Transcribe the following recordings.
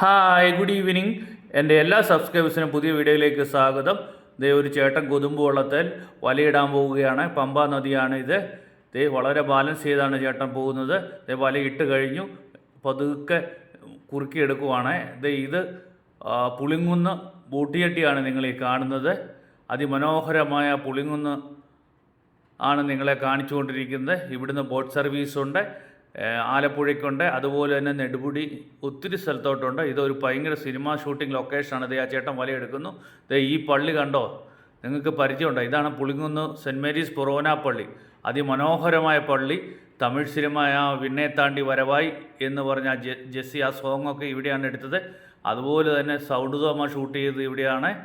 Hi good evening എന്റെ എല്ലാ സബ്സ്ക്രൈബേഴ്സിനും പുതിയ വീഡിയോയിലേക്ക് സ്വാഗതം. ദേ ഒരു ചേട്ടൻ കൊതുമ്പ് വള്ളത്തിൽ വലയിടാൻ പോവുകയാണ്. പമ്പ നദിയാണ് ഇത്. ദേ വളരെ ബാലൻസ് ചെയ്താണ് ചേട്ടൻ പോകുന്നത്. ദേ ഇട്ട് കഴിഞ്ഞു. പതുക്കെ കുറുക്കിയെടുക്കുവാണ് ദേ ഇത് പുളിങ്ങുന്ന് ബൂട്ടിയട്ടിയാണ് നിങ്ങൾ ഈ കാണുന്നത്. അതിമനോഹരമായ പുളിങ്ങുന്ന് ആണ് നിങ്ങളെ കാണിച്ചുകൊണ്ടിരിക്കുന്നത്. ഇവിടുന്ന് ബോട്ട് സർവീസുണ്ട് ഏഹ് ആലപ്പുഴയ്ക്കുണ്ട്. അതുപോലെ തന്നെ നെടുപുടി ഒത്തിരി സ്ഥലത്തോട്ടുണ്ട്. ഇതൊരു ഭയങ്കര സിനിമ ഷൂട്ടിംഗ് ലൊക്കേഷനാണ്. ഇത് ആ ചേട്ടൻ വലയെടുക്കുന്നു. ഇത് ഈ പള്ളി കണ്ടോ? നിങ്ങൾക്ക് പരിചയമുണ്ടോ? ഇതാണ് പുളിങ്കുന്ന് സെന്റ് മേരീസ് പൊറോന പള്ളി. അതിമനോഹരമായ പള്ളി. തമിഴ് സിനിമ ആ വിണ്ണെ താണ്ടി വരവായി എന്ന് പറഞ്ഞ ജെസ്സി ആ സോങ്ങൊക്കെ ഇവിടെയാണ് എടുത്തത്. അതുപോലെ തന്നെ സൗണ്ടുതോമ ഷൂട്ട് ചെയ്തത് ഇവിടെയാണ്.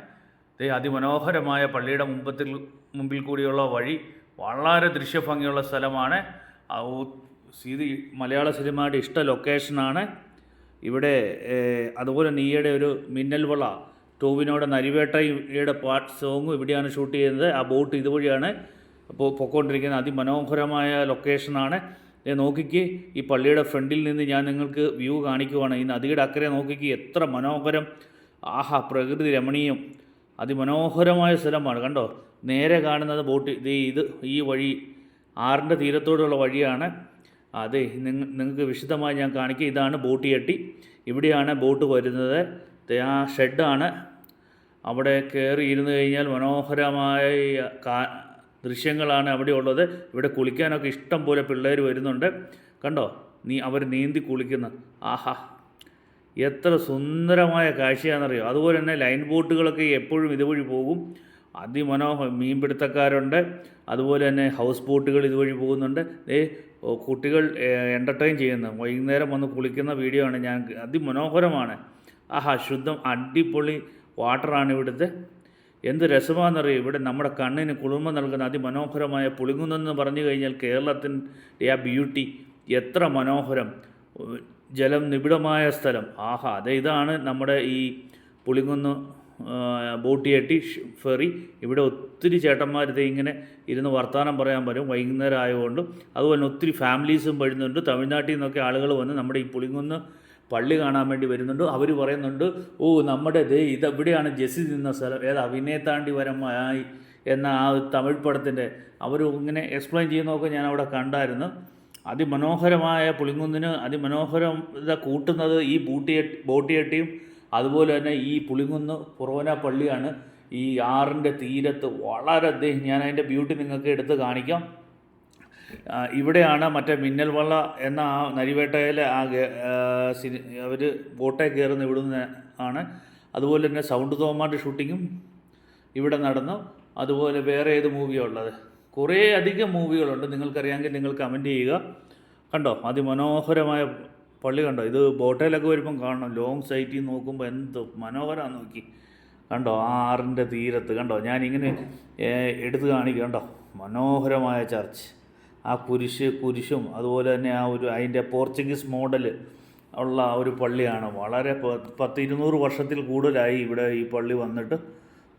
അതിമനോഹരമായ പള്ളിയുടെ മുമ്പത്തിൽ മുമ്പിൽ കൂടിയുള്ള വഴി. വളരെ ദൃശ്യഭംഗിയുള്ള സ്ഥലമാണ്. ഇത് മലയാള സിനിമയുടെ ഇഷ്ട ലൊക്കേഷനാണ്. ഇവിടെ അതുപോലെ നീയുടെ ഒരു മിന്നൽ വള ടോവിനോടെ നരിവേട്ടയുടെ പാട്ട് സോങ്ങും ഇവിടെയാണ് ഷൂട്ട് ചെയ്യുന്നത്. ആ ബോട്ട് ഇതുവഴിയാണ് അപ്പോൾ പൊക്കോണ്ടിരിക്കുന്നത്. അതിമനോഹരമായ ലൊക്കേഷനാണ്. നോക്കിക്ക് ഈ പള്ളിയുടെ ഫ്രണ്ടിൽ നിന്ന് ഞാൻ നിങ്ങൾക്ക് വ്യൂ കാണിക്കുവാണ്. ഈ നദിയുടെ അക്കരെ നോക്കിക്ക് എത്ര മനോഹരം ആഹാ പ്രകൃതി രമണീയം അതിമനോഹരമായ സ്ഥലമാണ്. കണ്ടോ നേരെ കാണുന്നത് ബോട്ട്. ഇത് ഈ വഴി ആറിന്റെ തീരത്തോടുള്ള വഴിയാണ്. അതെ നിങ്ങ നിങ്ങൾക്ക് വിശദമായി ഞാൻ കാണിക്കുക ഇതാണ് ബോട്ട് ചട്ടി ഇവിടെയാണ് ബോട്ട് വരുന്നത്. ആ ഷെഡാണ് അവിടെ കയറി ഇരുന്ന് കഴിഞ്ഞാൽ മനോഹരമായ കാ ദൃശ്യങ്ങളാണ് അവിടെ ഉള്ളത്. ഇവിടെ കുളിക്കാനൊക്കെ ഇഷ്ടം പോലെ പിള്ളേർ വരുന്നുണ്ട്. കണ്ടോ? നീ അവർ നീന്തി കുളിക്കുന്ന. ആഹാ. എത്ര സുന്ദരമായ കാഴ്ചയാണെന്നറിയോ? അതുപോലെ തന്നെ ലൈൻ ബോട്ടുകളൊക്കെ എപ്പോഴും ഇതുവഴി പോകും. അതിമനോഹര മീൻപിടുത്തക്കാരുണ്ട്. അതുപോലെ തന്നെ ഹൗസ് ബോട്ടുകൾ ഇതുവഴി പോകുന്നുണ്ട്. ഏ കുട്ടികൾ എന്റർടൈൻ ചെയ്യുന്ന. വൈകുന്നേരം വന്ന് കുളിക്കുന്ന വീഡിയോ ആണ് ഞാൻ അതിമനോഹരമാണ്. ആഹാ ശുദ്ധം അടിപൊളി വാട്ടറാണ് ഇവിടുത്തെ. എന്ത് രസമാണെന്നറിയോ? ഇവിടെ നമ്മുടെ കണ്ണിന് കുളിർമ നൽകുന്ന അതിമനോഹരമായ പുളിങ്ങുന്നെന്ന് പറഞ്ഞു കഴിഞ്ഞാൽ കേരളത്തിന്റെ ആ ബ്യൂട്ടി. എത്ര മനോഹരം. ജലം നിബിഡമായ സ്ഥലം. ആഹാ അതെ ഇതാണ് നമ്മുടെ ഈ പുളിങ്ങുന്ന് ആ, ചേട്ടി ഫെറി. ഇവിടെ ഒത്തിരി ചേട്ടന്മാർ ഇത് ഇങ്ങനെ ഇരുന്ന് വർത്തമാനം പറയാൻ വരും. വൈകുന്നേരം ആയതുകൊണ്ട് അതുപോലെ തന്നെ ഒത്തിരി ഫാമിലീസും വരുന്നുണ്ട്. തമിഴ്നാട്ടിൽ നിന്നൊക്കെ ആളുകൾ വന്ന് നമ്മുടെ ഈ പുളിങ്ങുന്ന് പള്ളി കാണാൻ വേണ്ടി വരുന്നുണ്ട്. അവർ പറയുന്നുണ്ട് ഓ നമ്മുടെ ദേ ഇത് ഇതെവിടെയാണ് ജെസ്സി നിന്ന സ്ഥലം. ഏത് അഭിനയത്താണ്ടി വരമായി എന്ന ആ തമിഴ് പടത്തിന്റെ അവർ ഇങ്ങനെ എക്സ്പ്ലെയിൻ ചെയ്യുന്നതൊക്കെ ഞാൻ അവിടെ കണ്ടായിരുന്നു. അതിമനോഹരമായ പുളിങ്കുന്നിന് അതിമനോഹരത കൂട്ടുന്നത് ഈ ബൂട്ടിയ ബോട്ടിയട്ടിയും അതുപോലെ തന്നെ ഈ പുളിങ്കുന്ന് പുറവന പള്ളിയാണ് ഈ ആറിന്റെ തീരത്ത് വളരെ ഞാൻ അതിന്റെ ബ്യൂട്ടി നിങ്ങൾക്ക് എടുത്ത് കാണിക്കാം. ഇവിടെയാണ് മറ്റേ മിന്നൽ വള്ള എന്ന ആ നരിവേട്ടയിലെ ആ സിനി അവർ ബോട്ടേ കയറുന്ന ഇവിടുന്ന് ആണ്. അതുപോലെ തന്നെ സൗണ്ട് തോമാന്റെ ഷൂട്ടിങ്ങും ഇവിടെ നടന്നു. അതുപോലെ വേറെ ഏത് മൂവിയാണ് ഉള്ളത്? കുറേ അധികം മൂവികളുണ്ട്. നിങ്ങൾക്കറിയാമെങ്കിൽ നിങ്ങൾ കമന്റ് ചെയ്യുക. കണ്ടോ? അതിമനോഹരമായ പള്ളി കണ്ടോ? ഇത് ബോട്ടയിലൊക്കെ വരുമ്പം കാണണം. ലോങ് സൈറ്റിൽ നോക്കുമ്പോൾ എന്ത് മനോഹരമാണ് നോക്കി. കണ്ടോ? ആ ആറിന്റെ തീരത്ത്. കണ്ടോ? ഞാനിങ്ങനെ എടുത്ത് കാണിക്കുക കണ്ടോ? മനോഹരമായ ചർച്ച്. ആ കുരിശ് കുരിശും അതുപോലെ തന്നെ ആ ഒരു അതിന്റെ പോർച്ചുഗീസ് മോഡൽ ഉള്ള ഒരു പള്ളിയാണ്. വളരെ പത്ത് ഇരുന്നൂറ് വർഷത്തിൽ കൂടുതലായി ഇവിടെ ഈ പള്ളി വന്നിട്ട്.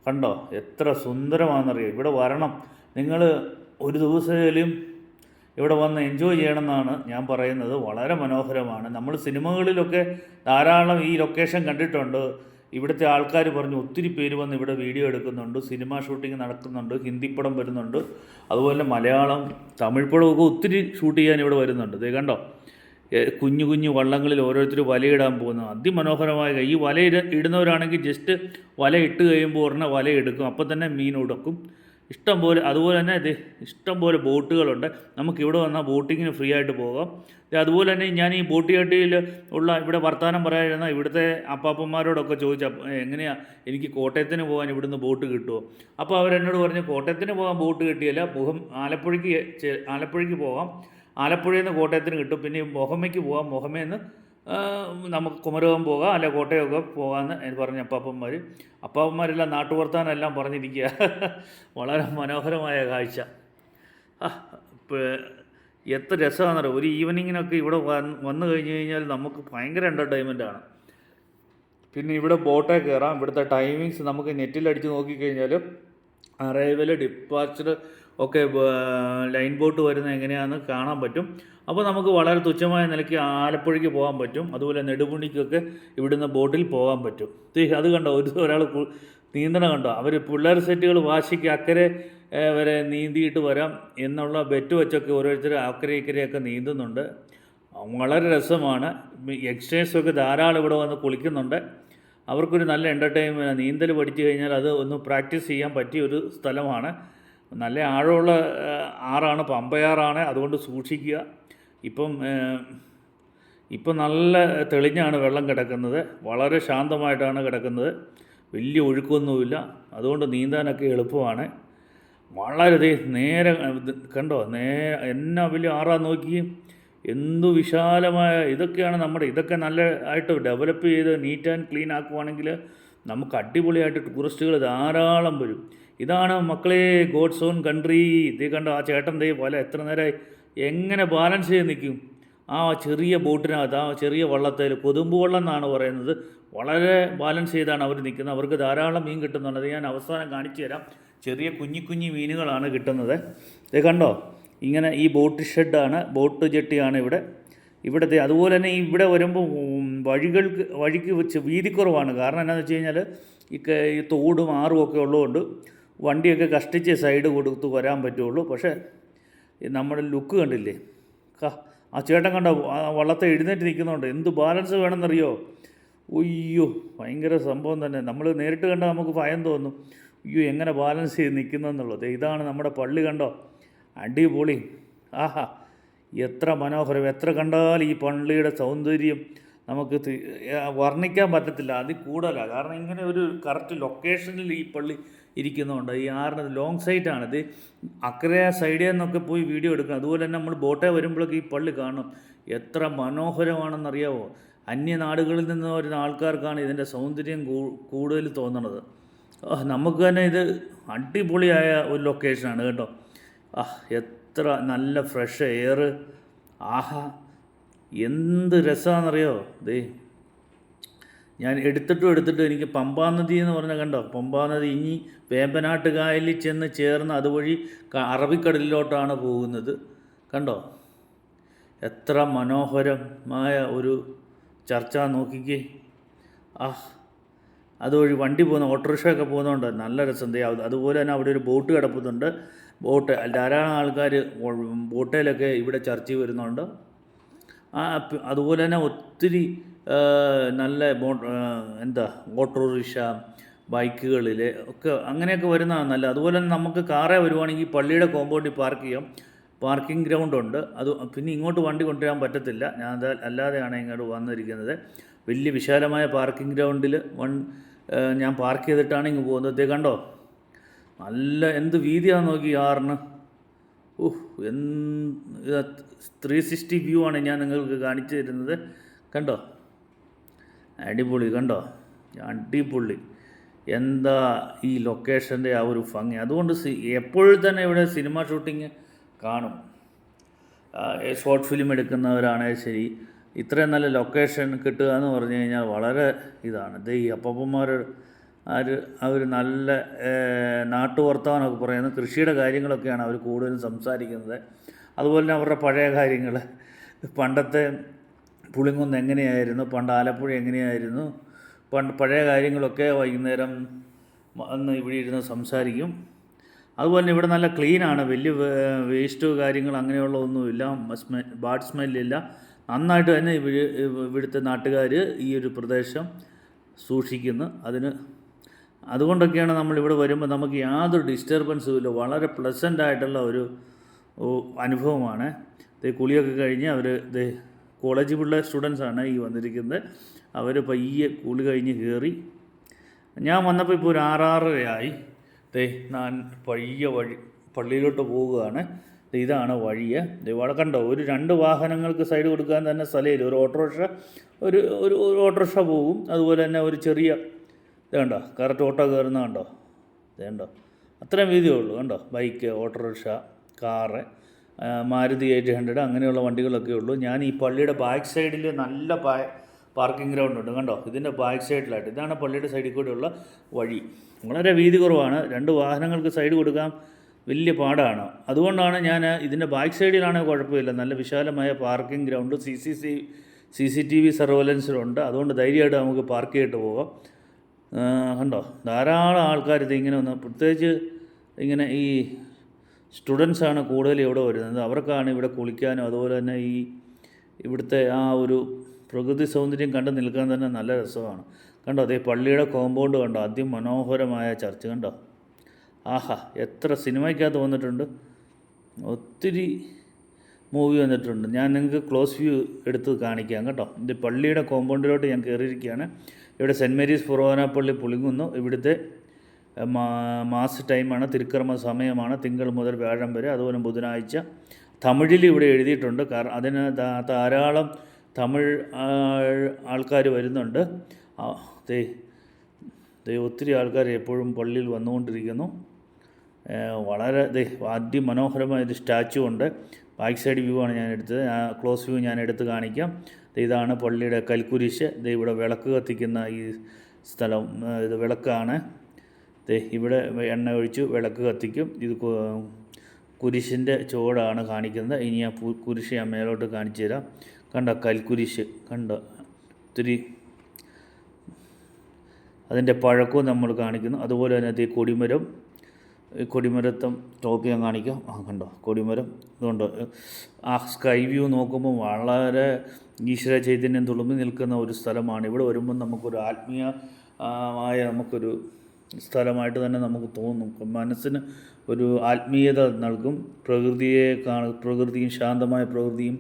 കണ്ടോ? എത്ര സുന്ദരമാണെന്നറിയാം? ഇവിടെ വരണം. നിങ്ങൾ ഒരു ദിവസത്തിലും ഇവിടെ വന്ന് എൻജോയ് ചെയ്യണമെന്നാണ് ഞാൻ പറയുന്നത്. വളരെ മനോഹരമാണ്. നമ്മൾ സിനിമകളിലൊക്കെ ധാരാളം ഈ ലൊക്കേഷൻ കണ്ടിട്ടുണ്ട്. ഇവിടുത്തെ ആൾക്കാർ പറഞ്ഞു ഒത്തിരി പേര് വന്ന് ഇവിടെ വീഡിയോ എടുക്കുന്നുണ്ട് സിനിമ ഷൂട്ടിംഗ് നടക്കുന്നുണ്ട് ഹിന്ദി പടം വരുന്നുണ്ട് അതുപോലെ മലയാളം തമിഴ് പടമൊക്കെ ഒത്തിരി ഷൂട്ട് ചെയ്യാൻ ഇവിടെ വരുന്നുണ്ട്. ഇത് കണ്ടോ? കുഞ്ഞു കുഞ്ഞു വള്ളങ്ങളിൽ ഓരോരുത്തർ വലയിടാൻ പോകുന്നു. അതിമനോഹരമായ ഈ വല ഇട ഇടുന്നവരാണെങ്കിൽ ജസ്റ്റ് വല ഇട്ട് കഴിയുമ്പോൾ ഉടനെ വല എടുക്കും. അപ്പം തന്നെ മീൻ ഉടക്കും. ഇഷ്ടം പോലെ അതുപോലെ തന്നെ ഇത് ഇഷ്ടം പോലെ ബോട്ടുകളുണ്ട്. നമുക്ക് ഇവിടെ വന്നാൽ ബോട്ടിങ്ങിന് ഫ്രീ ആയിട്ട് പോകാം. അതുപോലെ തന്നെ ഞാൻ ഈ ബോട്ട് ചട്ടിയിൽ ഉള്ള ഇവിടെ വർത്തമാനം പറയാതിരുന്ന ഇവിടുത്തെ അപ്പാപ്പന്മാരോടൊക്കെ ചോദിച്ച എങ്ങനെയാണ് എനിക്ക് കോട്ടയത്തിന് പോകാൻ ഇവിടുന്ന് ബോട്ട് കിട്ടുമോ അപ്പോൾ അവരെന്നോട് പറഞ്ഞു കോട്ടയത്തിന് പോകാൻ ബോട്ട് കിട്ടിയല്ല മുഖം ആലപ്പുഴയ്ക്ക് ആലപ്പുഴയ്ക്ക് പോകാം. ആലപ്പുഴയിൽ നിന്ന് കോട്ടയത്തിന് കിട്ടും. പിന്നെ മൊഹമ്മയ്ക്ക് പോകാം. മൊഹമ്മയിൽ നിന്ന് നമുക്ക് കുമരകം പോകാം അല്ലെ കോട്ടയമൊക്കെ പോകാമെന്ന് എനിക്ക് പറഞ്ഞ അപ്പാപ്പന്മാർ അപ്പാപ്പന്മാരെല്ലാം നാട്ടുവർത്താനെല്ലാം പറഞ്ഞിരിക്കുക വളരെ മനോഹരമായ കാഴ്ച. എത്ര രസമാണെന്നറിയോ ഒരു ഈവനിങ്ങിനൊക്കെ ഇവിടെ വന്ന് വന്നു കഴിഞ്ഞ് കഴിഞ്ഞാൽ നമുക്ക് ഭയങ്കര എന്റർടൈൻമെന്റാണ് പിന്നെ ഇവിടെ ബോട്ടേ കയറാം ഇവിടുത്തെ ടൈമിങ്സ് നമുക്ക് നെറ്റിൽ അടിച്ച് നോക്കിക്കഴിഞ്ഞാൽ അറൈവൽ ഡിപ്പാച്ചർ ഒക്കെ ലൈൻ ബോട്ട് വരുന്നത് എങ്ങനെയാണെന്ന് കാണാൻ പറ്റും. അപ്പോൾ നമുക്ക് വളരെ തുച്ഛമായ നിലയ്ക്ക് ആലപ്പുഴയ്ക്ക് പോകാൻ പറ്റും. അതുപോലെ നെടുമുണിക്കൊക്കെ ഇവിടുന്ന് ബോട്ടിൽ പോകാൻ പറ്റും. അത് കണ്ടോ? ഒരു ഒരാൾ നീന്തണം കണ്ടോ? അവർ പിള്ളേർ സെറ്റുകൾ വാശിക്ക് അക്കരെ വരെ നീന്തിയിട്ട് വരാം എന്നുള്ള ബെറ്റ് വെച്ചൊക്കെ ഓരോരുത്തർ അക്കരെ ഇക്കരെയൊക്കെ നീന്തുന്നുണ്ട്. വളരെ രസമാണ്. യങ്സ്റ്റേഴ്സൊക്കെ ധാരാളം ഇവിടെ വന്ന് കുളിക്കുന്നുണ്ട്. അവർക്കൊരു നല്ല എന്റർടൈൻമെന്റ് നീന്തൽ പഠിച്ചു കഴിഞ്ഞാൽ അത് ഒന്ന് പ്രാക്ടീസ് ചെയ്യാൻ പറ്റിയ ഒരു സ്ഥലമാണ്. നല്ല ആഴമുള്ള ആറാണ്. പമ്പയാറാണ് അതുകൊണ്ട് സൂക്ഷിക്കുക. ഇപ്പം ഇപ്പം നല്ല തെളിഞ്ഞാണ് വെള്ളം കിടക്കുന്നത്. വളരെ ശാന്തമായിട്ടാണ് കിടക്കുന്നത്. വലിയ ഒഴുക്കൊന്നുമില്ല. അതുകൊണ്ട് നീന്താനൊക്കെ എളുപ്പമാണ്. വളരെ നേരെ കണ്ടോ? നേ എന്നാ വലിയ ആറാ നോക്കി. എന്തു വിശാലമായ ഇതൊക്കെയാണ് നമ്മുടെ ഇതൊക്കെ നല്ല ആയിട്ട് ഡെവലപ്പ് ചെയ്ത് നീറ്റ് ആൻഡ് ക്ലീൻ ആക്കുവാണെങ്കിൽ നമുക്ക് അടിപൊളിയായിട്ട് ടൂറിസ്റ്റുകൾ ധാരാളം വരും. ഇതാണ് മക്കളെ ഗോഡ്സ് ഓൺ കൺട്രി. ഇതേ കണ്ട ആ ചേട്ടൻ ദേ പോലെ എത്ര നേരമായി എങ്ങനെ ബാലൻസ് ചെയ്ത് നിൽക്കും? ആ ചെറിയ ബോട്ടിനകത്ത് ആ ചെറിയ വള്ളത്തിൽ കൊതുമ്പ് വള്ളം എന്നാണ് പറയുന്നത്. വളരെ ബാലൻസ് ചെയ്താണ് അവർ നിൽക്കുന്നത്. അവർക്ക് ധാരാളം മീൻ കിട്ടുന്നുണ്ട്. ഞാൻ അവസാനം കാണിച്ചു തരാം. ചെറിയ കുഞ്ഞി കുഞ്ഞി മീനുകളാണ് കിട്ടുന്നത്. ഇത് കണ്ടോ? ഇങ്ങനെ ഈ ബോട്ട് ഷെഡാണ് ബോട്ട് ജെട്ടിയാണ് ഇവിടെ. ഇവിടുത്തെ അതുപോലെ തന്നെ ഇവിടെ വരുമ്പോൾ വഴികൾക്ക് വഴിക്ക് വെച്ച് വീതിക്കുറവാണ്. കാരണം എന്താണെന്ന് വെച്ച് കഴിഞ്ഞാൽ ഈ തോടും ആറും ഒക്കെ ഉള്ളതുകൊണ്ട് വണ്ടിയൊക്കെ കഷ്ടിച്ച് സൈഡ് കൊടുത്ത് വരാൻ പറ്റുള്ളൂ. പക്ഷേ നമ്മുടെ ലുക്ക് കണ്ടില്ലേ? ആ ചേട്ടൻ കണ്ട? വള്ളത്തെ എഴുന്നേറ്റ് നിൽക്കുന്നുണ്ട്. എന്ത് ബാലൻസ് വേണമെന്നറിയോ? അയ്യോ ഭയങ്കര സംഭവം തന്നെ. നമ്മൾ നേരിട്ട് കണ്ടാൽ നമുക്ക് ഭയം തോന്നും. അയ്യോ എങ്ങനെ ബാലൻസ് ചെയ്ത് നിൽക്കുന്നതെന്നുള്ളത് ഇതാണ് നമ്മുടെ പള്ളി കണ്ടോ? അടിപൊളി. ആഹാ എത്ര മനോഹരം. എത്ര കണ്ടാൽ ഈ പള്ളിയുടെ സൗന്ദര്യം നമുക്ക് വർണിക്കാൻ പറ്റത്തില്ല. അതിൽ കൂടുതലാണ് കാരണം ഇങ്ങനെ ഒരു കറക്റ്റ് ലൊക്കേഷനിൽ ഈ പള്ളി ഇരിക്കുന്നുണ്ട്. ഈ ആറിന് ലോങ് സൈറ്റാണ് ഇത് അക്കരെ സൈഡിൽ നിന്നൊക്കെ പോയി വീഡിയോ എടുക്കണം. അതുപോലെ തന്നെ നമ്മൾ ബോട്ടേ വരുമ്പോഴൊക്കെ ഈ പള്ളി കാണും എത്ര മനോഹരമാണെന്നറിയാവോ? അന്യനാടുകളിൽ നിന്ന് വരുന്ന ആൾക്കാർക്കാണ് ഇതിന്റെ സൗന്ദര്യം കൂടുതൽ തോന്നണത്. നമുക്ക് തന്നെ ഇത് അടിപൊളിയായ ഒരു ലൊക്കേഷനാണ് കേട്ടോ. ആ എത്ര നല്ല ഫ്രഷ് എയർ ആഹാ എന്ത് രസമാണെന്നറിയോ ദേ ഞാൻ എടുത്തിട്ടും എടുത്തിട്ടും എനിക്ക് പമ്പാനദി എന്ന് പറഞ്ഞാൽ കണ്ടോ? പമ്പാനദി ഇനി വേമ്പനാട്ട് കായലിൽ ചെന്ന് ചേർന്ന് അതുവഴി അറബിക്കടലിലോട്ടാണ് പോകുന്നത്. കണ്ടോ? എത്ര മനോഹരമായ ഒരു ചർച്ച നോക്കിക്കേ. ആഹ് അതുവഴി വണ്ടി പോകുന്ന ഓട്ടോറിക്ഷ ഒക്കെ പോകുന്നതുകൊണ്ട് നല്ല രസം. ദേ അതുപോലെ തന്നെ അവിടെ ഒരു ബോട്ട് കിടപ്പുന്നുണ്ട് ബോട്ട് ധാരാളം ആൾക്കാർ ബോട്ടയിലൊക്കെ ഇവിടെ ചർച്ച വരുന്നുണ്ട് അതുപോലെ തന്നെ ഒത്തിരി നല്ല എന്താ ഓട്ടോറിക്ഷ ബൈക്കുകളിൽ ഒക്കെ അങ്ങനെയൊക്കെ വരുന്നതാണ് നല്ല അതുപോലെ തന്നെ നമുക്ക് കാറേ വരുവാണെങ്കിൽ പള്ളിയുടെ കോമ്പൗണ്ടിൽ പാർക്ക് ചെയ്യാം. പാർക്കിംഗ് ഗ്രൗണ്ട് ഉണ്ട്. അത് പിന്നെ ഇങ്ങോട്ട് വണ്ടി കൊണ്ടുവരാൻ പറ്റത്തില്ല. ഞാൻ അത് അല്ലാതെയാണ് ഇങ്ങോട്ട് വന്നിരിക്കുന്നത്. വലിയ വിശാലമായ പാർക്കിംഗ് ഗ്രൗണ്ടിൽ വൺ ഞാൻ പാർക്ക് ചെയ്തിട്ടാണ് ഇങ്ങ് പോകുന്നത്. കണ്ടോ? നല്ല എന്ത് വീതിയാണെന്ന് നോക്കി ആറിന്. ഓഹ് എന്ത് ത്രീ സിക്സ്റ്റി വ്യൂ ആണ് ഞാൻ നിങ്ങൾക്ക് കാണിച്ചു തരുന്നത്. കണ്ടോ? അടിപൊളി കണ്ടോ? അടിപൊളി. എന്താ ഈ ലൊക്കേഷന്റെ ആ ഒരു ഭംഗി? അതുകൊണ്ട് എപ്പോഴും തന്നെ ഇവിടെ സിനിമ ഷൂട്ടിങ് കാണും. ഷോർട്ട് ഫിലിം എടുക്കുന്നവരാണെങ്കിൽ ശരി. ഇത്രയും നല്ല ലൊക്കേഷൻ കിട്ടുക എന്ന് പറഞ്ഞു കഴിഞ്ഞാൽ വളരെ ഇതാണ്. ഇത് ഈ അപ്പപ്പന്മാർ ആര് അവർ നല്ല നാട്ടു നാട്ടുവർത്തമാനമൊക്കെ പറയുന്നത് കൃഷിയുടെ കാര്യങ്ങളൊക്കെയാണ് അവർ കൂടുതലും സംസാരിക്കുന്നത്. അതുപോലെ തന്നെ അവരുടെ പഴയ കാര്യങ്ങൾ പണ്ടത്തെ പുളിങ്കുന്ന് എങ്ങനെയായിരുന്നു? പണ്ട് ആലപ്പുഴ എങ്ങനെയായിരുന്നു? പണ്ട് പഴയ കാര്യങ്ങളൊക്കെ വൈകുന്നേരം വന്ന് ഇവിടെ ഇരുന്ന് സംസാരിക്കും. അതുപോലെ തന്നെ ഇവിടെ നല്ല ക്ലീനാണ് വലിയ വേസ്റ്റ് കാര്യങ്ങൾ അങ്ങനെയുള്ള ഒന്നുമില്ല. സ്മെ ബാഡ് സ്മെല്ലില്ല നന്നായിട്ട് തന്നെ ഇവിടെ ഇവിടുത്തെ നാട്ടുകാർ ഈ ഒരു പ്രദേശം സൂക്ഷിക്കുന്നു. അതിന് അതുകൊണ്ടൊക്കെയാണ് നമ്മൾ ഇവിടെ വരുമ്പോൾ നമുക്ക് യാതൊരു ഡിസ്റ്റർബൻസും ഇല്ല. വളരെ പ്ലസന്റ് ആയിട്ടുള്ള ഒരു അനുഭവമാണ്. കുളിയൊക്കെ കഴിഞ്ഞ് അവർ ദേ കോളേജ് പിള്ളേർ സ്റ്റുഡൻസാണ് ഈ വന്നിരിക്കുന്നത്. അവർ പയ്യെ കൂളി കഴിഞ്ഞ് കയറി ഞാൻ വന്നപ്പോൾ ഇപ്പോൾ ഒരു ആറാറരയായി. ദേ ഞാൻ പയ്യ വഴി പള്ളിയിലോട്ട് പോവുകയാണ്. ഇതാണ് വഴിയെ. ഇവിടെ കണ്ടോ ഒരു രണ്ട് വാഹനങ്ങൾക്ക് സൈഡ് കൊടുക്കാൻ തന്നെ സ്ഥലമില്ല. ഒരു ഓട്ടോറിക്ഷ ഒരു ഒരു ഓട്ടോറിക്ഷ പോകും അതുപോലെ തന്നെ ഒരു ചെറിയ ഇതേണ്ട കറക്റ്റ് ഓട്ടോ കയറുന്ന കണ്ടോ ഇതേണ്ടോ അത്രയും വീതിയേ ഉള്ളൂ കണ്ടോ. Bike auto rickshaw car. Maruti eight hundred അങ്ങനെയുള്ള വണ്ടികളൊക്കെ ഉള്ളൂ. ഞാൻ ഈ പള്ളിയുടെ ബാക്ക് സൈഡിൽ നല്ല പാ പാർക്കിംഗ് ഗ്രൗണ്ട് ഉണ്ട്. കണ്ടോ? ഇതിന്റെ ബാക്ക് സൈഡിലായിട്ട്. ഇതാണ് പള്ളിയുടെ സൈഡിൽ കൂടെയുള്ള വഴി. വളരെ വീതി കുറവാണ്. രണ്ട് വാഹനങ്ങൾക്ക് സൈഡ് കൊടുക്കാം വലിയ പാടാണ്. അതുകൊണ്ടാണ് ഞാൻ ഇതിന്റെ ബാക്ക് സൈഡിലാണ് കുഴപ്പമില്ല. നല്ല വിശാലമായ parking ground C C C C C T V സർവലൻസിലുണ്ട് അതുകൊണ്ട് ധൈര്യമായിട്ട് നമുക്ക് പാർക്ക് ചെയ്തിട്ട് പോകാം കണ്ടോ? ധാരാളം ആൾക്കാർ ഇത് ഇങ്ങനെ ഒന്ന് പ്രത്യേകിച്ച് ഇങ്ങനെ ഈ സ്റ്റുഡൻസാണ് കൂടുതൽ ഇവിടെ വരുന്നത്. അവർക്കാണ് ഇവിടെ കുളിക്കാനും അതുപോലെ തന്നെ ഈ ഇവിടുത്തെ ആ ഒരു പ്രകൃതി സൗന്ദര്യം കണ്ട് നിൽക്കാൻ തന്നെ നല്ല രസമാണ്. കണ്ടോ? അതേ പള്ളിയുടെ കോമ്പൗണ്ട് കണ്ടോ? അതിമനോഹരമായ ചർച്ച് കണ്ടോ? ആഹാ എത്ര സിനിമയ്ക്കകത്ത് വന്നിട്ടുണ്ട്. ഒത്തിരി മൂവി വന്നിട്ടുണ്ട്. ഞാൻ നിങ്ങൾക്ക് ക്ലോസ് വ്യൂ എടുത്ത് കാണിക്കാം കേട്ടോ. ഇത് പള്ളിയുടെ കോമ്പൗണ്ടിലോട്ട് ഞാൻ കയറിയിരിക്കുകയാണ് ഇവിടെ സെന്റ് മേരീസ് ഫൊറോന പള്ളി പുളിങ്ങുന്നു. ഇവിടുത്തെ മാസ് ടൈമാണ് തിരുക്കർമ്മ സമയമാണ് തിങ്കൾ മുതൽ വ്യാഴം വരെ അതുപോലെ ബുധനാഴ്ച. തമിഴിൽ ഇവിടെ എഴുതിയിട്ടുണ്ട്. കാരണം അതിന് ധാരാളം തമിഴ് ആൾക്കാർ വരുന്നുണ്ട്. ഒത്തിരി ആൾക്കാർ എപ്പോഴും പള്ളിയിൽ വന്നുകൊണ്ടിരിക്കുന്നു. വളരെ അതിമനോഹരമായ ഒരു സ്റ്റാച്ചു ഉണ്ട്. ബാക്ക് സൈഡ് വ്യൂ ആണ് ഞാൻ എടുത്തത്. ക്ലോസ് വ്യൂ ഞാൻ എടുത്ത് കാണിക്കാം. ഇതാണ് പള്ളിയുടെ കൽക്കുരിശ്. ഇത് ഇവിടെ വിളക്ക് കത്തിക്കുന്ന ഈ സ്ഥലം. ഇത് വിളക്കാണ്. ഇവിടെ എണ്ണ ഒഴിച്ച് വിളക്ക് കത്തിക്കും. ഇത് കുരിശിന്റെ ചുവടാണ് കാണിക്കുന്നത്. ഇനി ആ കുരിശ് ഞാൻ മേലോട്ട് കാണിച്ചു തരാം. കണ്ട കൽക്കുരിശ്. കണ്ട ഒത്തിരി അതിന്റെ പഴക്കവും നമ്മൾ കാണിക്കുന്നു. അതുപോലെ തന്നെ ഈ കൊടിമരം. ഈ കൊടിമരത്തം ടോപ്പ് ഞാൻ കാണിക്കാം. ആ കണ്ടോ കൊടിമരം. ഇതുണ്ട് ആ സ്കൈ വ്യൂ നോക്കുമ്പോൾ വളരെ ഈശ്വര ചൈതന്യം തുളുമ്പി നിൽക്കുന്ന ഒരു സ്ഥലമാണ്. ഇവിടെ വരുമ്പോൾ നമുക്കൊരു ആത്മീയ ആ, മായ നമുക്കൊരു സ്ഥലമായിട്ട് തന്നെ നമുക്ക് തോന്നും. മനസ്സിന് ഒരു ആത്മീയത നൽകും. പ്രകൃതിയെ കാണ പ്രകൃതിയും ശാന്തമായ പ്രകൃതിയും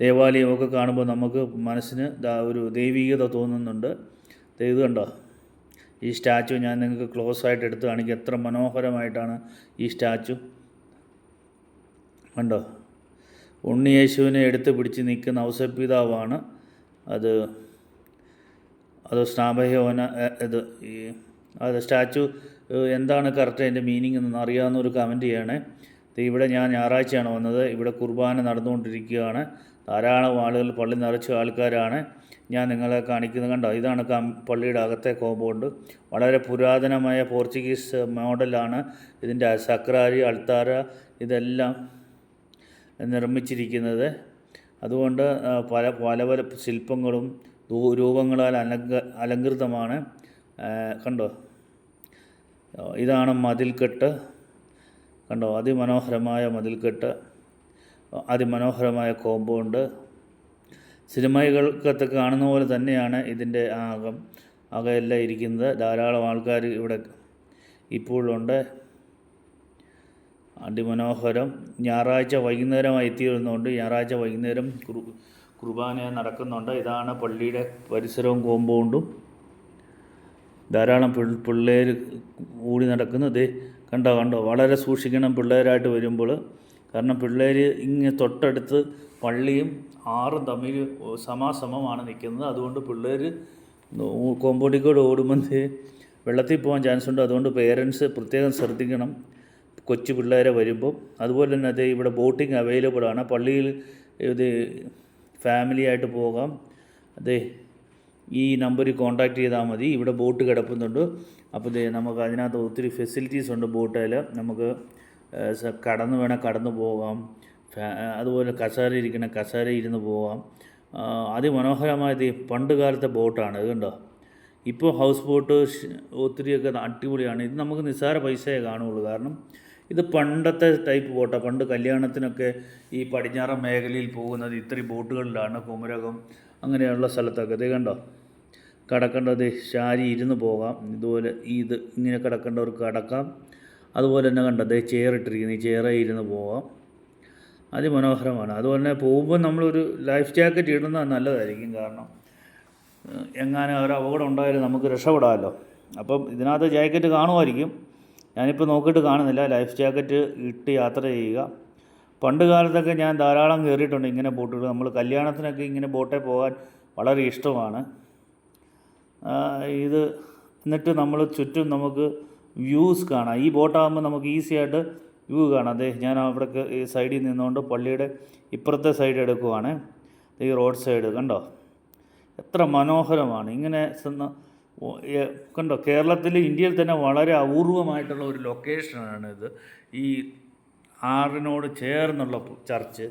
ദേവാലയമൊക്കെ കാണുമ്പോൾ നമുക്ക് മനസ്സിന് ഒരു ദൈവികത തോന്നുന്നുണ്ട്. ഇത് കണ്ടോ? ഈ സ്റ്റാച്ചു ഞാൻ നിങ്ങൾക്ക് ക്ലോസ് ആയിട്ട് എടുത്ത് കാണിക്കുക എത്ര മനോഹരമായിട്ടാണ് ഈ സ്റ്റാച്ചു കണ്ടോ? ഉണ്ണിയേശുവിനെ എടുത്ത് പിടിച്ച് നിൽക്കുന്ന ഔസപിതാവാണ് അത്. അത് സ്റ്റാമ്പയോന ഇത് ഈ അത് സ്റ്റാച്ചു എന്താണ് കറക്റ്റ് അതിന്റെ മീനിങ് എന്ന് അറിയാവുന്ന ഒരു കമന്റ് ചെയ്യണേ ഇവിടെ ഞാൻ ഞായറാഴ്ചയാണ് വന്നത്. ഇവിടെ കുർബാന നടന്നുകൊണ്ടിരിക്കുകയാണ്. ധാരാളം ആളുകൾ പള്ളി നിറച്ച ആൾക്കാരാണ്. ഞാൻ നിങ്ങളെ കാണിക്കുന്നത് കണ്ടോ? ഇതാണ് കം- പള്ളിയുടെ അകത്തെ കോമ്പൗണ്ട്. വളരെ പുരാതനമായ പോർച്ചുഗീസ് മോഡലാണ് ഇതിന്റെ സക്രാരി അൾത്താര ഇതെല്ലാം നിർമ്മിച്ചിരിക്കുന്നത്. അതുകൊണ്ട് പല പല പല ശില്പങ്ങളും രൂപങ്ങളാൽ അലങ്ക അലങ്കൃതമാണ്. കണ്ടോ? ഇതാണ് മതിൽക്കെട്ട്. കണ്ടോ? അതിമനോഹരമായ മതിൽക്കെട്ട്. അതിമനോഹരമായ കോമ്പൗണ്ട്. സിനിമകൾക്കത്തെ കാണുന്ന പോലെ തന്നെയാണ് ഇതിന്റെ ആകം. അകയെല്ലാം ഇരിക്കുന്നത്. ധാരാളം ആൾക്കാർ ഇവിടെ ഇപ്പോഴുണ്ട്. അതിമനോഹരം. ഞായറാഴ്ച വൈകുന്നേരമായി എത്തിയിരുന്നുകൊണ്ട് ഞായറാഴ്ച വൈകുന്നേരം കുർബാന നടക്കുന്നുണ്ട്. ഇതാണ് പള്ളിയുടെ പരിസരവും കോമ്പൗണ്ടും. ധാരാളം പിള്ളേർ ഓടി നടക്കുന്നത് കണ്ടോ കണ്ടോ വളരെ സൂക്ഷിക്കണം പിള്ളേരായിട്ട് വരുമ്പോൾ കാരണം പിള്ളേർ ഇങ്ങനെ തൊട്ടടുത്ത് പള്ളിയും ആറും തമ്മിൽ സമാസമമാണ് നിൽക്കുന്നത്. അതുകൊണ്ട് പിള്ളേർ കോമ്പൗണ്ടിൽ കൂടെ ഓടുമ്പോൾ വെള്ളത്തിൽ പോകാൻ ചാൻസ് ഉണ്ട്. അതുകൊണ്ട് പേരൻസ് പ്രത്യേകം ശ്രദ്ധിക്കണം കൊച്ചു പിള്ളേരെ വരുമ്പോൾ അതുപോലെ തന്നെ അത് ഇവിടെ ബോട്ടിംഗ് അവൈലബിൾ ആണ്. പള്ളിയിൽ ഇത് ഫാമിലി ആയിട്ട് പോകാം. അതെ ഈ നമ്പറിൽ കോൺടാക്റ്റ് ചെയ്താൽ മതി. ഇവിടെ ബോട്ട് കിടപ്പുന്നുണ്ട്. അപ്പോൾ നമുക്ക് അതിനകത്ത് ഒത്തിരി ഫെസിലിറ്റീസ് ഉണ്ട് ബോട്ടിൽ നമുക്ക് കടന്ന് വേണേൽ കടന്നു പോകാം. അതുപോലെ കസേര ഇരിക്കണ കസേര ഇരുന്ന് പോകാം അതിമനോഹരമായത് പണ്ട് കാലത്തെ ബോട്ടാണ് ഇത് കണ്ടോ? ഇപ്പോൾ ഹൗസ് ബോട്ട് ഒത്തിരിയൊക്കെ അടിപൊളിയാണ്. ഇത് നമുക്ക് നിസ്സാര പൈസയെ കാണുള്ളൂ കാരണം ഇത് പണ്ടത്തെ ടൈപ്പ് ബോട്ടാണ് പണ്ട് കല്യാണത്തിനൊക്കെ ഈ പടിഞ്ഞാറൻ മേഖലയിൽ പോകുന്നത് ഇത്രയും ബോട്ടുകളിലാണ്. കുമരകം അങ്ങനെയുള്ള സ്ഥലത്തൊക്കെ. ഇത് കണ്ടോ? കിടക്കേണ്ടത് ശാരി ഇരുന്ന് പോകാം. ഇതുപോലെ ഇത് ഇങ്ങനെ കിടക്കേണ്ടവർക്ക് കിടക്കാം. അതുപോലെ തന്നെ കണ്ടത് ചെയർ ഇട്ടിരിക്കുന്നു. ഈ ചെയറേ ഇരുന്ന് പോകാം അതിമനോഹരമാണ്. അതുപോലെ തന്നെ പോകുമ്പോൾ നമ്മളൊരു ലൈഫ് ജാക്കറ്റ് ഇടുന്നത് നല്ലതായിരിക്കും. കാരണം എങ്ങാനും ഒരു അപകടം ഉണ്ടായാലും നമുക്ക് രക്ഷപ്പെടാമല്ലോ. അപ്പം ഇതിനകത്ത് ജാക്കറ്റ് കാണുമായിരിക്കും. ഞാനിപ്പോൾ നോക്കിയിട്ട് കാണുന്നില്ല. ലൈഫ് ജാക്കറ്റ് ഇട്ട് യാത്ര ചെയ്യുക. പണ്ട് കാലത്തൊക്കെ ഞാൻ ധാരാളം കയറിയിട്ടുണ്ട് ഇങ്ങനെ ബോട്ടുകൾ. നമ്മൾ കല്യാണത്തിനൊക്കെ ഇങ്ങനെ ബോട്ടിൽ പോകാൻ വളരെ ഇഷ്ടമാണ്. ഇത് എന്നിട്ട് നമ്മൾ ചുറ്റും നമുക്ക് വ്യൂസ് കാണാം. ഈ ബോട്ടാകുമ്പോൾ നമുക്ക് ഈസി ആയിട്ട് വ്യൂ കാണാം. അതെ ഞാൻ അവിടെ സൈഡിൽ നിന്നുകൊണ്ട് പള്ളിയുടെ ഇപ്പുറത്തെ സൈഡ് എടുക്കുവാണ്. ഈ റോഡ് സൈഡ് കണ്ടോ? എത്ര മനോഹരമാണ്. ഇങ്ങനെ കണ്ടോ കേരളത്തിൽ ഇന്ത്യയിൽ തന്നെ വളരെ അപൂർവമായിട്ടുള്ള ഒരു ലൊക്കേഷനാണ് ഇത്. ഈ ആറിനോട് ചേർന്നുള്ള ചർച്ച്.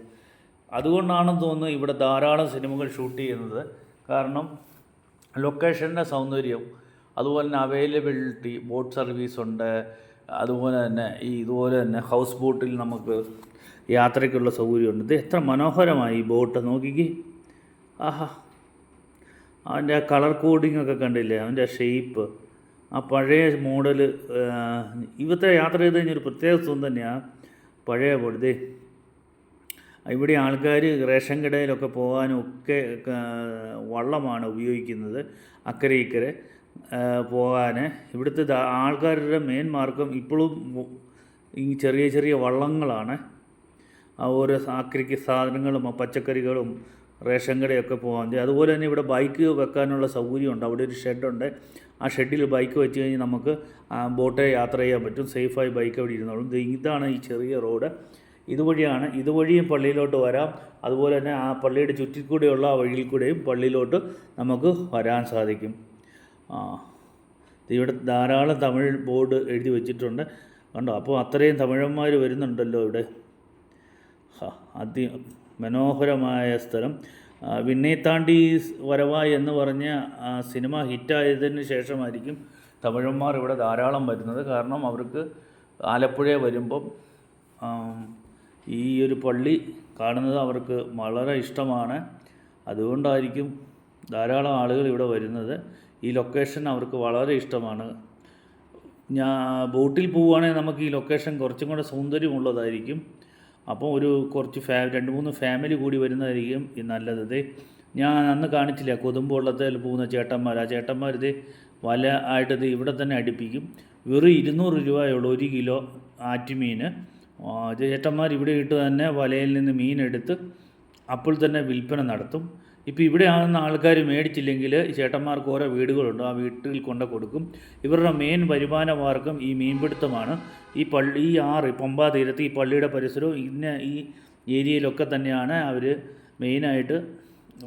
അതുകൊണ്ടാണെന്ന് തോന്നുന്നു ഇവിടെ ധാരാളം സിനിമകൾ ഷൂട്ട് ചെയ്യുന്നത്. കാരണം ലൊക്കേഷന്റെ സൗന്ദര്യം അതുപോലെ തന്നെ അവൈലബിലിറ്റി ബോട്ട് സർവീസ് ഉണ്ട്. അതുപോലെ തന്നെ ഈ ഇതുപോലെ തന്നെ ഹൗസ് ബോട്ടിൽ നമുക്ക് യാത്രയ്ക്കുള്ള സൗകര്യമുണ്ട്. ഇത് എത്ര മനോഹരമായി ഈ ബോട്ട് നോക്കിക്കേ. ആഹാ. അവന്റെ ആ കളർ കോഡിംഗ് ഒക്കെ കണ്ടില്ലേ? അവന്റെ ആ ഷേപ്പ് ആ പഴയ മോഡൽ ഇവത്തെ യാത്ര ചെയ്ത് ഒരു പ്രത്യേക സുഖം തന്നെയാണ് പഴയ പൊടുതേ ഇവിടെ ആൾക്കാർ റേഷൻ കടയിലൊക്കെ പോകാനും ഒക്കെ വള്ളമാണ് ഉപയോഗിക്കുന്നത്. അക്കരെ ഇക്കരെ പോകാൻ ഇവിടുത്തെ ആൾക്കാരുടെ മെയിൻ മാർഗം ഇപ്പോഴും ഈ ചെറിയ ചെറിയ വള്ളങ്ങളാണ്. ആ ഓരോ അക്കരയ്ക്ക് സാധനങ്ങളും പച്ചക്കറികളും റേഷൻ കടയൊക്കെ പോകാൻ ചെയ്യും അതുപോലെ തന്നെ ഇവിടെ ബൈക്ക് വെക്കാനുള്ള സൗകര്യമുണ്ട്. അവിടെ ഒരു ഷെഡുണ്ട്. ആ ഷെഡിൽ ബൈക്ക് വെച്ച് കഴിഞ്ഞാൽ നമുക്ക് ബോട്ടെ യാത്ര ചെയ്യാൻ പറ്റും. സേഫായി ബൈക്ക് അവിടെ ഇരുന്നോളും. ഇതാണ് ഈ ചെറിയ റോഡ്. ഇതുവഴിയാണ് ഇതുവഴിയും പള്ളിയിലോട്ട് വരാം. അതുപോലെ തന്നെ ആ പള്ളിയുടെ ചുറ്റിൽ കൂടെയുള്ള ആ വഴിയിൽ കൂടെയും പള്ളിയിലോട്ട് നമുക്ക് വരാൻ സാധിക്കും. ഇവിടെ ധാരാളം തമിഴ് ബോർഡ് എഴുതി വെച്ചിട്ടുണ്ട്. കണ്ടോ? അപ്പോൾ അത്രയും തമിഴന്മാർ വരുന്നുണ്ടല്ലോ ഇവിടെ. അതി മനോഹരമായ സ്ഥലം. വിണ്ണേത്താണ്ടി വരവാ എന്ന് പറഞ്ഞ സിനിമ ഹിറ്റായതിന് ശേഷമായിരിക്കും തമിഴന്മാർ ഇവിടെ ധാരാളം വരുന്നത്. കാരണം അവർക്ക് ആലപ്പുഴ വരുമ്പം ഈ ഒരു പള്ളി കാണുന്നത് അവർക്ക് വളരെ ഇഷ്ടമാണ്. അതുകൊണ്ടായിരിക്കും ധാരാളം ആളുകൾ ഇവിടെ വരുന്നത്. ഈ ലൊക്കേഷൻ അവർക്ക് വളരെ ഇഷ്ടമാണ്. ഞാൻ ബോട്ടിൽ പോവുകയാണെങ്കിൽ നമുക്ക് ഈ ലൊക്കേഷൻ കുറച്ചും കൂടെ സൗന്ദര്യമുള്ളതായിരിക്കും. അപ്പോൾ ഒരു കുറച്ച് ഫാ രണ്ട് മൂന്ന് ഫാമിലി കൂടി വരുന്നതായിരിക്കും ഈ നല്ലത്. ഞാൻ അന്ന് കാണിച്ചില്ല കൊതുമ്പ് വെള്ളത്തിൽ പോകുന്ന ചേട്ടന്മാർ. ആ ചേട്ടന്മാർ ഇത് വല ആയിട്ടത് ഇവിടെ തന്നെ അടുപ്പിക്കും. വെറും ഇരുന്നൂറ് രൂപയുള്ളൂ ഒരു കിലോ ആറ്റുമീൻ. ചേട്ടന്മാർ ഇവിടെ ഇട്ട് തന്നെ വലയിൽ നിന്ന് മീനെടുത്ത് അപ്പോൾ തന്നെ വിൽപ്പന നടത്തും. ഇപ്പോൾ ഇവിടെ ആകുന്ന ആൾക്കാർ മേടിച്ചില്ലെങ്കിൽ ചേട്ടന്മാർക്ക് ഓരോ വീടുകളുണ്ട്. ആ വീട്ടിൽ കൊണ്ട് കൊടുക്കും. ഇവരുടെ മെയിൻ വരുമാന മാർഗം ഈ മീൻപിടുത്തമാണ്. ഈ പള്ളി ഈ ആറ് പമ്പാ തീരത്ത് ഈ പള്ളിയുടെ പരിസരവും ഇന്ന ഈ ഏരിയയിലൊക്കെ തന്നെയാണ് അവർ മെയിനായിട്ട്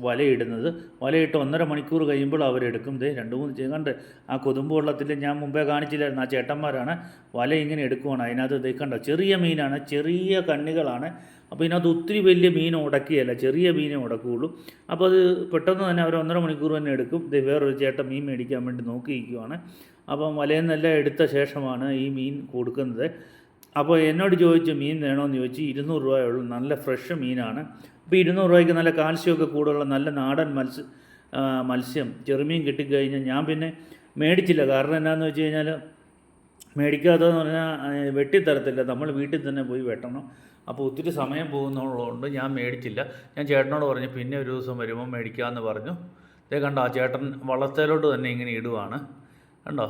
വലയിടുന്നത്. വലയിട്ട് ഒന്നര മണിക്കൂർ കഴിയുമ്പോൾ അവരെടുക്കും. ദേ രണ്ട് മൂന്ന് ചെയ്യണ്ട് ആ കൊതുമ്പ് വെള്ളത്തിൽ ഞാൻ മുമ്പേ കാണിച്ചില്ലായിരുന്നു. ആ ചേട്ടന്മാരാണ് വല ഇങ്ങനെ എടുക്കുവാണ്. അതിനകത്ത് ദേ കണ്ടോ? ചെറിയ മീനാണ്. ചെറിയ കണ്ണികളാണ്. അപ്പോൾ ഇതിനകത്ത് ഒത്തിരി വലിയ മീൻ ഉടക്കുകയല്ല ചെറിയ മീനെ ഉടക്കുകയുള്ളൂ അപ്പോൾ അത് പെട്ടെന്ന് തന്നെ അവർ ഒന്നര മണിക്കൂർ തന്നെ എടുക്കും. ഇത് വേറൊരു ചേട്ടൻ മീൻ മേടിക്കാൻ വേണ്ടി നോക്കിയിരിക്കുവാണ്. അപ്പം വലയിൽ നിന്നെല്ലാം എടുത്ത ശേഷമാണ് ഈ മീൻ കൊടുക്കുന്നത്. അപ്പോൾ എന്നോട് ചോദിച്ചു മീൻ വേണമെന്ന് ചോദിച്ചു. ഇരുന്നൂറ് രൂപയുള്ളൂ. നല്ല ഫ്രഷ് മീനാണ്. അപ്പോൾ ഇരുന്നൂറ് രൂപയ്ക്ക് നല്ല കാൽസ്യമൊക്കെ കൂടുതലുള്ള നല്ല നാടൻ മത്സ്യ മത്സ്യം ചെറുമീൻ കിട്ടിക്കഴിഞ്ഞാൽ ഞാൻ പിന്നെ മേടിച്ചില്ല. കാരണം എന്താന്ന് വെച്ച് കഴിഞ്ഞാൽ മേടിക്കാത്തതെന്ന് പറഞ്ഞാൽ വെട്ടിത്തരത്തില്ല. നമ്മൾ വീട്ടിൽ തന്നെ പോയി വെട്ടണം. അപ്പോൾ ഒത്തിരി സമയം പോകുന്നതുകൊണ്ട് ഞാൻ മേടിച്ചില്ല. ഞാൻ ചേട്ടനോട് പറഞ്ഞു പിന്നെ ഒരു ദിവസം വരുമ്പോൾ മേടിക്കാമെന്ന് പറഞ്ഞു. ഇതേ കണ്ടോ ആ ചേട്ടൻ വള്ളത്തേലോട്ട് തന്നെ ഇങ്ങനെ ഇടുവാണ്. കണ്ടോ?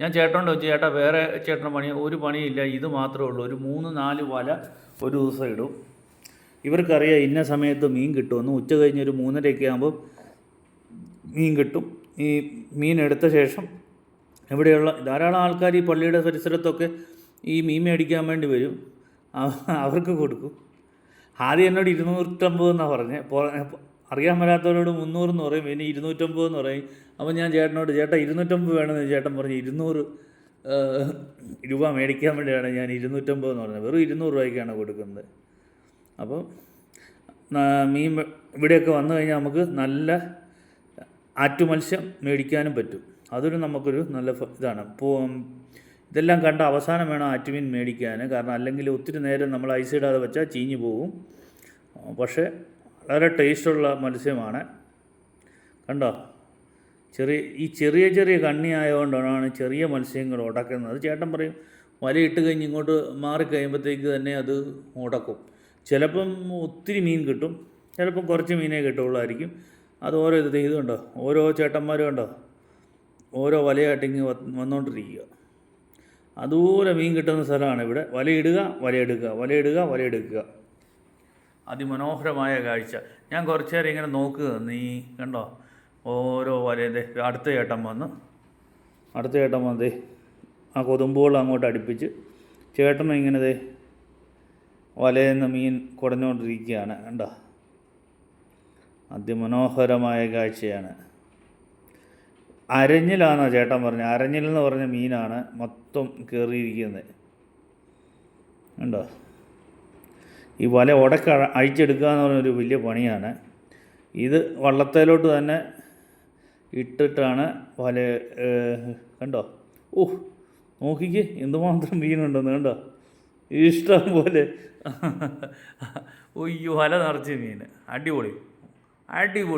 ഞാൻ ചേട്ടനോട് വെച്ച് ചേട്ടാ വേറെ ചേട്ടൻ പണി ഒരു പണിയില്ല ഇത് മാത്രമേ ഉള്ളൂ ഒരു മൂന്ന് നാല് വല ഒരു ദിവസം ഇടും. ഇവർക്കറിയാം ഇന്ന സമയത്ത് മീൻ കിട്ടുമെന്ന്. ഉച്ച കഴിഞ്ഞ് ഒരു മൂന്നരയൊക്കെ ആകുമ്പോൾ മീൻ കിട്ടും. ഈ മീൻ എടുത്ത ശേഷം ഇവിടെയുള്ള ധാരാളം ആൾക്കാർ ഈ പള്ളിയുടെ പരിസരത്തൊക്കെ ഈ മീൻ മേടിക്കാൻ വേണ്ടി വരും. അവർക്ക് കൊടുക്കും. ആദ്യം എന്നോട് ഇരുന്നൂറ്റമ്പത് എന്നാണ് പറഞ്ഞത് പോ- അറിയാൻ മേലാത്തവരോട് മുന്നൂറെന്ന് പറയും. പിന്നെ ഇരുന്നൂറ്റമ്പത് എന്ന് പറയും. അപ്പോൾ ഞാൻ ചേട്ടനോട് ചേട്ടാ ഇരുന്നൂറ്റമ്പത് വേണമെന്ന് ചേട്ടൻ പറഞ്ഞു ഇരുന്നൂറ് രൂപ മേടിക്കാൻ വേണ്ടിയാണ് ഞാൻ ഇരുന്നൂറ്റമ്പത് എന്ന് പറഞ്ഞത്. വെറും ഇരുന്നൂറ് രൂപയ്ക്കാണ് കൊടുക്കുന്നത്. അപ്പോൾ ന- മീൻ ഇവിടെയൊക്കെ വന്നു കഴിഞ്ഞാൽ നമുക്ക് നല്ല ആറ്റുമത്സ്യം മേടിക്കാനും പറ്റും. അതൊരു നമുക്കൊരു നല്ല ഇതാണ്. ഇതെല്ലാം കണ്ട അവസാനം വേണം ആറ്റുമീൻ മേടിക്കാൻ. കാരണം അല്ലെങ്കിൽ ഒത്തിരി നേരം നമ്മൾ ഐസ് ഇടാതെ വെച്ചാൽ ചീഞ്ഞു പോകും പക്ഷേ വളരെ ടേസ്റ്റുള്ള മത്സ്യമാണ്. കണ്ടോ? ചെറിയ ഈ ചെറിയ ചെറിയ കണ്ണി ആയതുകൊണ്ടാണ് ചെറിയ മത്സ്യങ്ങൾ ഉടക്കുന്നത്. ചേട്ടൻ പറയും വലയിട്ട് കഴിഞ്ഞ് ഇങ്ങോട്ട് മാറിക്കഴിയുമ്പോഴത്തേക്ക് തന്നെ അത് ഉടക്കും. ചിലപ്പം ഒത്തിരി മീൻ കിട്ടും. ചിലപ്പം കുറച്ച് മീനേ കിട്ടുള്ളായിരിക്കും അത് ഓരോ ഇത് ഇതുണ്ടോ ഓരോ ചേട്ടന്മാരും ഉണ്ടോ ഓരോ വലയായിട്ടിങ്ങ് വന്നുകൊണ്ടിരിക്കുക അതുപോലെ മീൻ കിട്ടുന്ന സ്ഥലമാണ് ഇവിടെ. വലയിടുക വലയെടുക്കുക വലയിടുക വലയെടുക്കുക. അതിമനോഹരമായ കാഴ്ച. ഞാൻ കുറച്ച് നേരം ഇങ്ങനെ നോക്കുക. നീ കണ്ടോ? ഓരോ വലയതേ അടുത്ത ചേട്ടൻ വന്ന്. അടുത്ത ചേട്ടൻ വന്നതേ ആ കൊതുമ്പുകൾ അങ്ങോട്ട് അടുപ്പിച്ച് ചേട്ടനും ഇങ്ങനെ ദേ വലയിൽ നിന്ന് മീൻ കുടഞ്ഞുകൊണ്ടിരിക്കുകയാണ് കണ്ടോ? അതിമനോഹരമായ കാഴ്ചയാണ്. അരഞ്ഞിലാണെന്നാ ചേട്ടൻ പറഞ്ഞത് അരഞ്ഞിൽ എന്ന് പറഞ്ഞ മീനാണ് മൊത്തം കയറിയിരിക്കുന്നത് ഉണ്ടോ ഈ വല ഉടക്ക അഴിച്ചെടുക്കുക എന്ന് പറഞ്ഞൊരു വലിയ പണിയാണ്. ഇത് വള്ളത്തേലോട്ട് തന്നെ ഇട്ടിട്ടാണ് വല കണ്ടോ? ഓ നോക്കിക്ക് എന്തുമാത്രം മീനുണ്ടെന്ന് കണ്ടോ? ഇഷ്ടം പോലെ. ഒയ്യോ വല നിറച്ച് മീൻ. അടിപൊളി. അടിപൊളി.